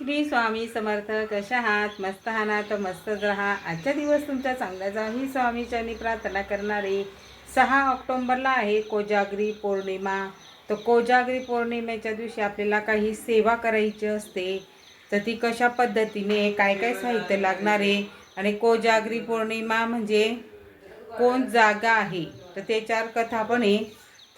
श्री स्वामी समर्थ कशा आहात मस्त आहात तर मस्तच राहा आजचा दिवस तुमचा चांगला जा ही स्वामीच्यानी प्रार्थना करणारे सहा ऑक्टोंबरला आहे कोजागरी पौर्णिमा. तर कोजागरी पौर्णिमेच्या दिवशी आपल्याला काही सेवा करायची असते. तर ती कशा पद्धतीने काय काय साहित्य लागणार आहे? आणि कोजागरी पौर्णिमा म्हणजे कोण जागा आहे? तर त्याच्यावर कथा पण आहे.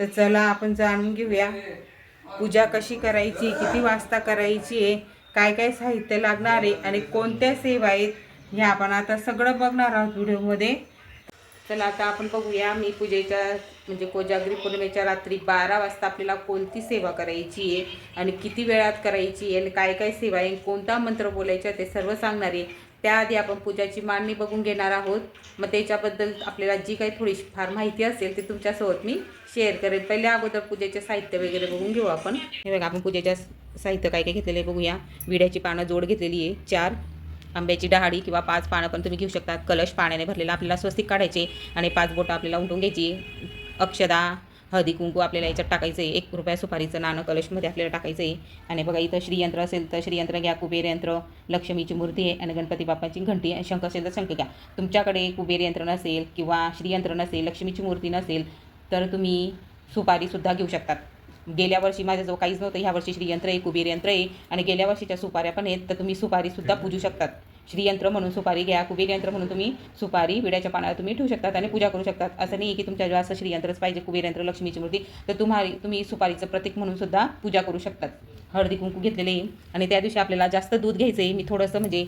तर चला आपण जाणून घेऊया. पूजा कशी करायची किती वाजता करायची आहे? काय काय साहित्य लागणार आहे आणि कोणत्या सेवा आहेत हे आपण आता सगळं बघणार आहोत व्हिडिओमध्ये. चला आता आपण बघूया मी पूजेच्या म्हणजे कोजागरी पौर्णिमेच्या रात्री बारा वाजता आपल्याला कोणती सेवा करायची आहे आणि किती वेळात करायची आहे आणि काय काय सेवा आहे कोणता मंत्र बोलायचा ते सर्व सांगणार आहे. त्याआधी आपण पूजाची मांडणी बघून घेणार आहोत. मग त्याच्याबद्दल आपल्याला जी काही थोडीशी फार माहिती असेल ते तुमच्यासोबत मी शेअर करेन. पहिल्या अगोदर पूजेचे साहित्य वगैरे बघून घेऊ आपण. हे बघा आपण पूजेच्या साहित्य काय काय घेतलेलं आहे बघूया. विड्याची पानं जोड घेतलेली आहे. चार. आंब्याची डहाळी किंवा पाच पानं पण तुम्ही घेऊ शकता. कलश पाण्याने भरलेला आपल्याला स्वस्तिक काढायचे आणि पाच बोटं आपल्याला उमटून घ्यायची. अक्षदा हळदी कुंकू आपल्याला याच्यात टाकायचं आहे एक रुपया सुपारीचं नाणं कलशमध्ये आपल्याला टाकायचं आहे आणि बघा इथं श्रीयंत्र असेल तर श्रीयंत्र घ्या. कुबेर यंत्र लक्ष्मीची मूर्ती आहे आणि गणपती बाप्पाची घंटी आणि शंख असेल तर शंख घ्या. तुमच्याकडे कुबेर यंत्र नसेल किंवा श्रीयंत्र नसेल लक्ष्मीची मूर्ती नसेल तर तुम्ही सुपारीसुद्धा घेऊ शकतात. गेल्या वर्षी माझ्याजवळ काहीच नव्हतं. ह्या वर्षी श्रीयंत्र आहे कुबेर यंत्र आहे आणि गेल्या वर्षीच्या सुपाऱ्या पण आहेत. तर तुम्ही सुपारीसुद्धा पूजू शकतात. श्रीयंत्र म्हणून सुपारी घ्या कुबेर यंत्र म्हणून तुम्ही सुपारी विड्याच्या पानावर तुम्ही ठेवू शकतात आणि पूजा करू शकतात. असं नाही की तुमच्या असं श्रीयंत्रच पाहिजे कुबेर यंत्र लक्ष्मीची मूर्ती. तर तुम्हाला तुम्ही सुपारीचं प्रतीक म्हणून सुद्धा पूजा करू शकतात. हळदी कुंकू घेतलेले आहे. आणि त्या दिवशी आपल्याला जास्त दूध घ्यायचं आहे मी थोडंसं म्हणजे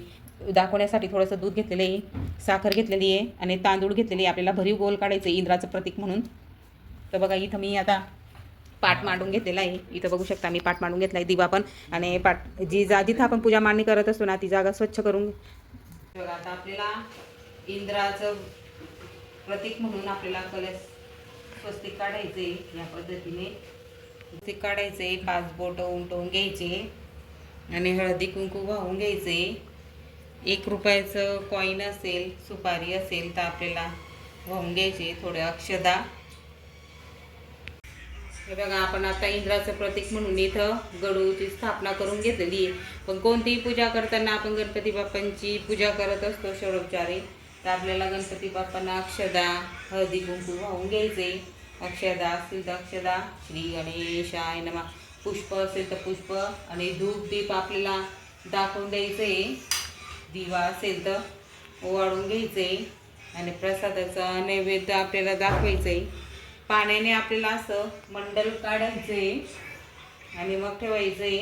दाखवण्यासाठी थोडंसं दूध घेतलेलं आहे. साखर घेतलेली आहे आणि तांदूळ घेतलेले आहे. आपल्याला भरीव गोल काढायचं आहे इंद्राचं प्रतीक म्हणून. तर बघा इथं मी आता पाठ मांडून घेतलेला आहे. इथं बघू शकता मी पाठ मांडून घेतला आहे दिवा पण. आणि पाठ जी जा जिथं आपण पूजा मांडणी करत असतो ना ती जागा स्वच्छ करून बघा आता आपल्याला इंद्राचं प्रतीक म्हणून आपल्याला कलश स्वस्तिक काढायचे या पद्धतीने. स्वस्तिक काढायचे पाच बोट उमटवून घ्यायचे आणि हळदी कुंकू वाहून घ्यायचे. एक रुपयाचं कॉईन असेल सुपारी असेल तर आपल्याला वाहून घ्यायचे थोडे अक्षदा. हे बघा आपण आता इंद्राचं प्रतीक म्हणून इथं गडूची स्थापना करून घेतली पण कोणतीही पूजा करताना आपण गणपती बाप्पांची पूजा करत असतो षडोपचारी तर आपल्याला गणपती बाप्पांना अक्षदा हळदी कुंकू वाहून घ्यायचे. अक्षदा असतील तर अक्षदा श्री गणेशाय नमा. पुष्प असेल तर पुष्प आणि धूप दीप आपल्याला दाखवून द्यायचे. दिवा असेल तर ओवाळून घ्यायचे. आणि प्रसादाचा नैवेद्य आपल्याला दाखवायचं. आहे पाण्याने आपल्याला असं मंडल काढायचंय आणि मग ठेवायचंय.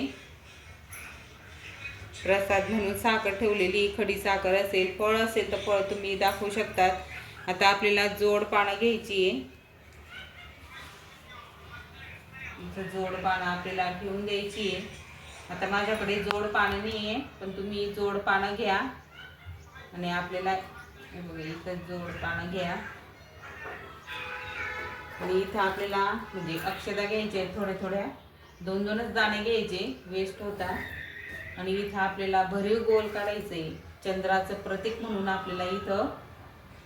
प्रसाद म्हणून साखर ठेवलेली खडी साखर असेल फळ असेल तर फळ तुम्ही दाखवू शकतात. आता आपल्याला जोड पानं घ्यायची आहे. इथं जोड पानं आपल्याला घेऊन द्यायची आहे. आता माझ्याकडे जोड पानं नाही आहे पण तुम्ही जोड पानं घ्या. आणि आपल्याला इथं जोड पानं घ्या. आणि इथं आपल्याला म्हणजे अक्षदा घ्यायच्या थोड्या थोड्या. दोन दोनच दाणे घ्यायचे वेस्ट होता. आणि इथं आपल्याला भरीव गोल काढायचे चंद्राचं प्रतीक म्हणून आपल्याला इथं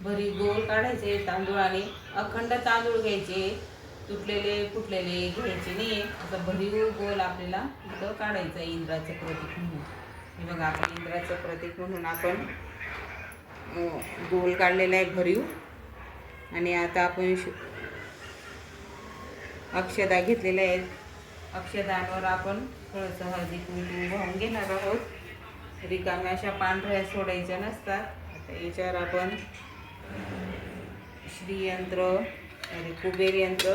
भरीव गोल काढायचे तांदूळाने. अखंड तांदूळ घ्यायचे तुटलेले फुटलेले घ्यायचे नाही असं भरीव गोल आपल्याला इथं काढायचं आहे इंद्राचं प्रतीक म्हणून. हे बघा आपण इंद्राचं प्रतीक म्हणून आपण गोल काढलेला आहे भरीव. आणि आता आपण शु- अक्षदा घेतलेल्या आहेत. अक्षदांवर आपण थोडंसं हळदी कुंकू वाहून घेणार आहोत. रिकाम्या अशा पांढऱ्या सोडायच्या नसतात. आता याच्यावर आपण श्रीयंत्र आणि कुबेर यंत्र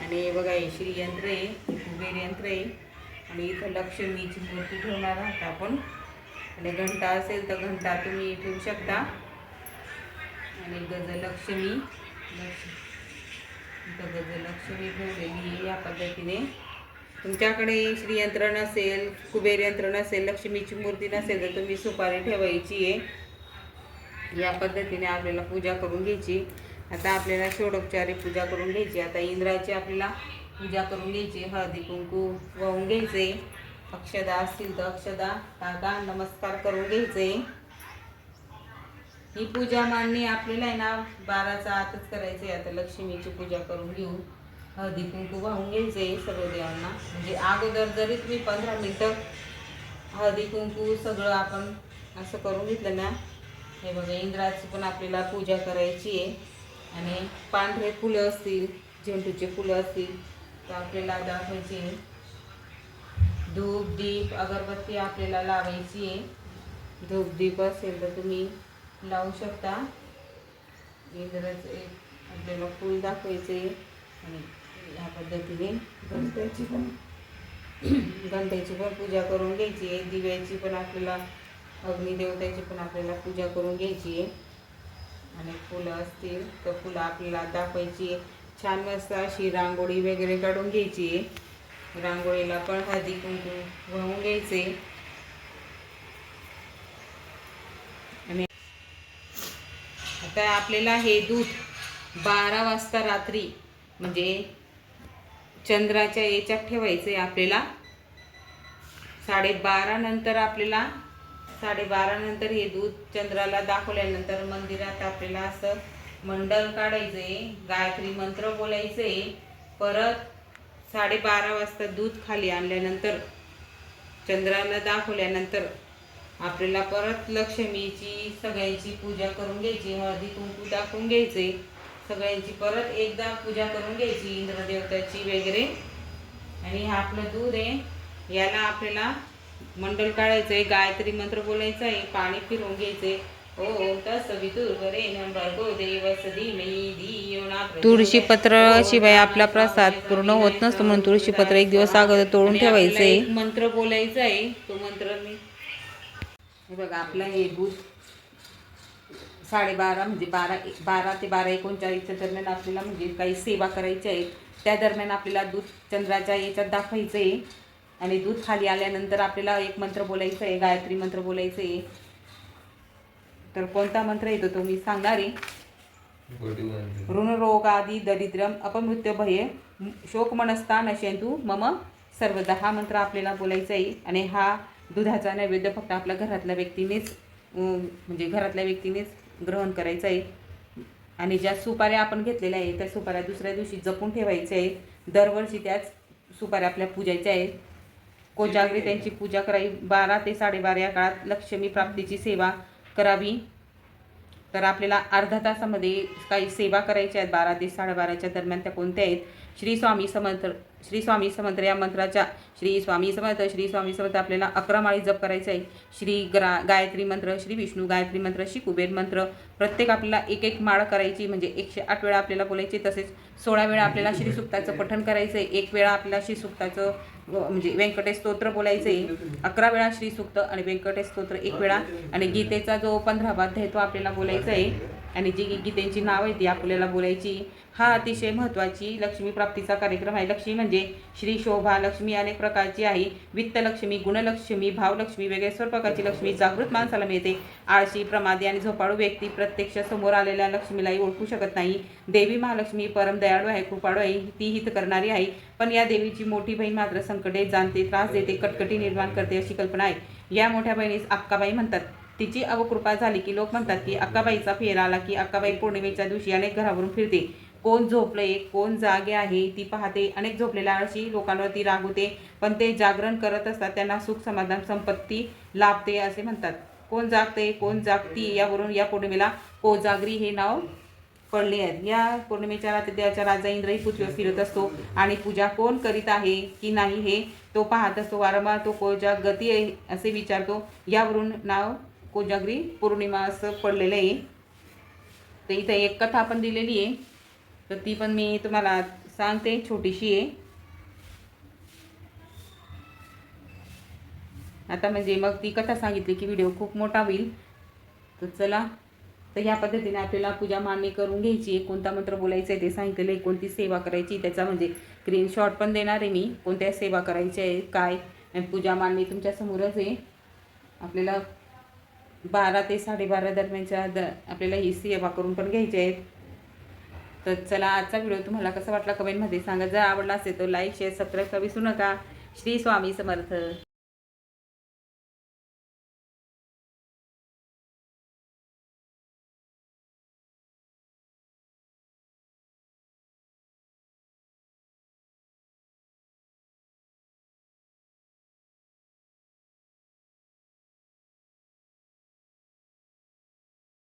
आणि हे बघा हे श्रीयंत्र आहे हे कुबेर यंत्र आहे. आणि इथं लक्ष्मीची मूर्ती ठेवणार आहात आपण. आणि घंटा असेल तर घंटा तुम्ही ठेवू शकता. आणि गजलक्ष्मी लक्ष्मी. इथं ठेवलेली या पद्धतीने. तुमच्याकडे श्रीयंत्र नसेल कुबेर यंत्र नसेल लक्ष्मीची मूर्ती नसेल तर तुम्ही सुपारी ठेवायची आहे. या पद्धतीने आपल्याला पूजा करून घ्यायची. आता आपल्याला षोडोपचारी पूजा करून घ्यायची. आता इंद्राची आपल्याला पूजा करून घ्यायची. हळदी कुंकू वाहून घ्यायचे. अक्षदा असतील तर अक्षदा काका नमस्कार करून घ्यायचे. ही पूजा मांडणी आपल्याला आहे ना बाराचा आतच करायचं आहे आता लक्ष्मीची पूजा करून घेऊ. हळदी कुंकू वाहून घ्यायचे सर्व देवांना. म्हणजे अगोदर जरी तुम्ही पंधरा मिनटं हळदी कुंकू सगळं आपण असं करून घेतलं ना हे बघा इंद्राची पण आपल्याला पूजा करायची आहे. आणि पांढरे फुलं असतील झेंडूचे फुलं असतील तर आपल्याला दाखवायची आहे. धूप दीप अगरबत्ती आपल्याला लावायची आहे. धूप दीप असेल तर तुम्ही लावू शकता. इंद्राचं एक आपल्याला फूल दाखवायचे आणि ह्या पद्धतीने घंट्याची पण. घंट्याची पण पूजा करून घ्यायची आहे. दिव्याची पण आपल्याला अग्निदेवताची पण आपल्याला पूजा करून घ्यायची आहे. आणि फुलं असतील तर फुलं आपल्याला दाखवायची छान मस्त अशी रांगोळी वगैरे काढून घ्यायची आहे. रांगोळीला पण हळदी कुंकू वाहून घ्यायचे आणि आता आपल्याला हे दूध बारा वाजता रात्री म्हणजे चंद्राच्या याच्यात ठेवायचं आहे आपल्याला. साडेबारा नंतर आपल्याला साडेबारा नंतर हे दूध चंद्राला दाखवल्यानंतर मंदिरात आपल्याला असं मंडल काढायचं आहे गायत्री मंत्र बोलायचं आहे परत साडेबारा वाजता दूध खाली आणल्यानंतर चंद्राला दाखवल्यानंतर आपल्याला परत लक्ष्मीची सगळ्यांची पूजा करून घ्यायची हळदी कुंकू दाखवून घ्यायचे. सगळ्यांची परत एकदा पूजा करून घ्यायची इंद्रदेवताची वगैरे. आणि हे आपलं दूध आहे याला आपल्याला मंडल काढायचं आहे गायत्री मंत्र बोलायचं आहे पाणी फिरवून घ्यायचे ओम तत्सवितुर्वरेण्यं भर्गो देवस्य धीमहि धियो न प्रचोदयात्. तुळशी पत्र शिवाय आपला प्रसाद पूर्ण होत नसतो म्हणून तुळशी पत्र एक दिवस अगोदर तोडून ठेवायचे एक मंत्र बोलायचा आहे तो मंत्र हे बघा आपला हे दूध साडेबारा म्हणजे बारा बारा ते बारा एकोणचाळीसच्या दरम्यान आपल्याला म्हणजे काही सेवा करायची आहे. त्या दरम्यान आपल्याला दूध चंद्राच्या याच्यात दाखवायचं आहे. आणि दूध खाली आल्यानंतर आपल्याला एक मंत्र बोलायचं आहे गायत्री मंत्र बोलायचं आहे. तर कोणता मंत्र येतो तो मी सांगणार आहे. ऋणरोगादि दरिद्रम अपमृत्य भय शोकमनस्ता नशेंतू मम सर्वदा हा मंत्र आपल्याला बोलायचा आहे. आणि हा दुधाचा नैवेद्य फक्त आपल्या घरातल्या व्यक्तीनेच म्हणजे घरातल्या व्यक्तीनेच ग्रहण करायचं आहे. आणि ज्या सुपाऱ्या आपण घेतलेल्या आहे त्या सुपाऱ्या दुसऱ्या दिवशी जपून ठेवायच्या आहेत. दरवर्षी त्याच सुपाऱ्या आपल्या पूजायच्या आहेत. कोजागरी त्यांची पूजा करावी. बारा ते साडेबारा या काळात लक्ष्मी प्राप्तीची सेवा करावी. तर आपल्याला अर्धा तासामध्ये काही सेवा करायच्या आहेत. बारा ते साडेबाराच्या दरम्यान त्या कोणत्या आहेत? श्री स्वामी समर्थ श्री स्वामी समर्थ या मंत्राच्या श्री स्वामी समर्थ श्री स्वामी समर्थ आपल्याला अकरा माळी जप करायचं आहे. श्री ग्रा गायत्री मंत्र श्री विष्णू गायत्री मंत्र श्री कुबेर मंत्र प्रत्येक आपल्याला एक एक माळ करायची म्हणजे एकशे आठ वेळा आपल्याला बोलायची तसेच सोळा वेळा आपल्याला श्रीसुक्ताचं पठण करायचं आहे एक वेळा आपल्याला श्रीसुक्ताचं सुक्ताचं म्हणजे व्यंकटेश स्तोत्र बोलायचं आहे अकरा वेळा श्रीसुक्त आणि व्यंकटेश स्तोत्र एक वेळा. आणि गीतेचा जो पंधरावा आहे तो आपल्याला बोलायचा आहे आणि जी गीतेची नाव आहे ती आपल्याला बोलायची हा अतिशय महत्त्वाची लक्ष्मी प्राप्तीचा कार्यक्रम आहे. लक्ष्मी म्हणजे श्री शोभा लक्ष्मी अनेक प्रकारची आहे. वित्तलक्ष्मी गुणलक्ष्मी भावलक्ष्मी वगैरे सर्व प्रकारची लक्ष्मी जागृत माणसाला मिळते. आळशी प्रमादी आणि झोपाळू व्यक्ती प्रत्यक्ष समोर आलेल्या लक्ष्मीलाही ओळखू शकत नाही. देवी महालक्ष्मी परम दयाळू आहे कृपाळू आहे ती हित करणारी आहे. पण या देवीची मोठी बहीण मात्र संकटे जाणते त्रास देते कटकटी निर्माण करते अशी कल्पना आहे. या मोठ्या बहिणीस अक्काबाई म्हणतात. तिची अवकृपा झाली की लोक म्हणतात की अक्काबाईचा फेर आला की अक्काबाई पौर्णिमेच्या दिवशी अनेक घरावरून फिरते. कोण झोपलंय कोण जागे आहे ती पाहते. अनेक झोपलेल्या अशी लोकांवरती रागवते पण ते जागरण करत असतात त्यांना सुख समाधान संपत्ती लाभते असे म्हणतात. कोण जागते कोण जागती यावरून या पौर्णिमेला कोजागरी हे नाव पडले आहेत या पौर्णिमेच्या रात्री देवाचा राजा इंद्रही पृथ्वीवर फिरत असतो. आणि पूजा कोण करीत आहे की नाही हे तो पाहत असतो. वारंवार तो कोजा गती आहे असे विचारतो. यावरून नाव कोजागरी पौर्णिमा असं पडलेलं आहे. तर इथं एक कथा पण दिलेली आहे. तर ती पण मी तुम्हाला सांगते छोटीशी आहे. आता म्हणजे मग ती कथा सांगितली की व्हिडिओ खूप मोठा होईल. तर चला. तर ह्या पद्धतीने आपल्याला पूजा मान्य करून घ्यायची आहे. कोणता मंत्र बोलायचं आहे ते सांगितलेलं आहे. कोणती सेवा करायची त्याचा म्हणजे स्क्रीनशॉट पण देणार आहे मी. कोणत्या सेवा करायच्या आहे काय? आणि पूजा मांडणी तुमच्यासमोरच आहे. आपल्याला बारा ते साडेबारा दरम्यानच्या द आपल्याला ही सेवा करून पण घ्यायची आहेत. तर चला आजचा व्हिडिओ तुम्हाला कसा वाटला कमेंटमध्ये सांगा. जर आवडला असेल तर लाईक शेअर सबस्क्राईब करा विसरू नका. श्री स्वामी समर्थ.